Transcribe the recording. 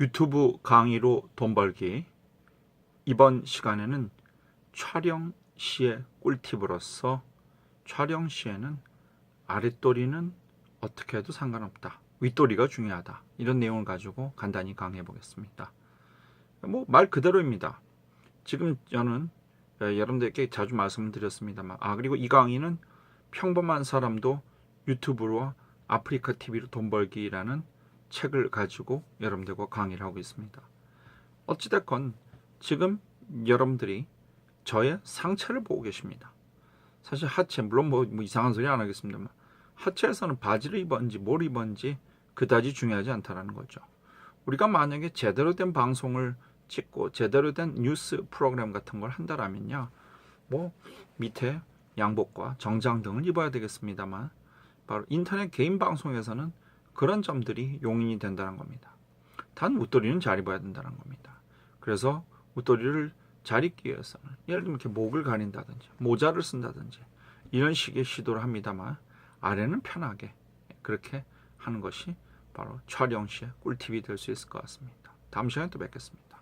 유튜브 강의로 돈 벌기 이번 시간에는 촬영 시의 꿀팁으로서 촬영 시에는 아랫도리는 어떻게 해도 상관없다. 윗도리가 중요하다. 이런 내용을 가지고 간단히 강의해 보겠습니다. 뭐 말 그대로입니다. 지금 저는 에, 여러분들께 자주 말씀드렸습니다만 아 그리고 이 강의는 평범한 사람도 유튜브로 아프리카 TV로 돈 벌기라는 책을 가지고 여러분들과 강의를 하고 있습니다. 어찌됐건 지금 여러분들이 저의 상체를 보고 계십니다. 사실 하체 물론 뭐, 뭐 이상한 소리 안 하겠습니다만 하체에서는 바지를 입었는지 뭘 입었는지 그다지 중요하지 않다라는 거죠. 우리가 만약에 제대로 된 방송을 찍고 제대로 된 뉴스 프로그램 같은 걸 한다라면요. 뭐 밑에 양복과 정장 등을 입어야 되겠습니다만 바로 인터넷 개인 방송에서는 그런 점들이 용인이 된다는 겁니다. 단 웃도리는 잘 입어야 된다는 겁니다. 그래서 웃도리를 잘 입기 위해서는 예를 들면 이렇게 목을 가린다든지 모자를 쓴다든지 이런 식의 시도를 합니다만 아래는 편하게 그렇게 하는 것이 바로 촬영 시의 꿀팁이 될 수 있을 것 같습니다. 다음 시간에 또 뵙겠습니다.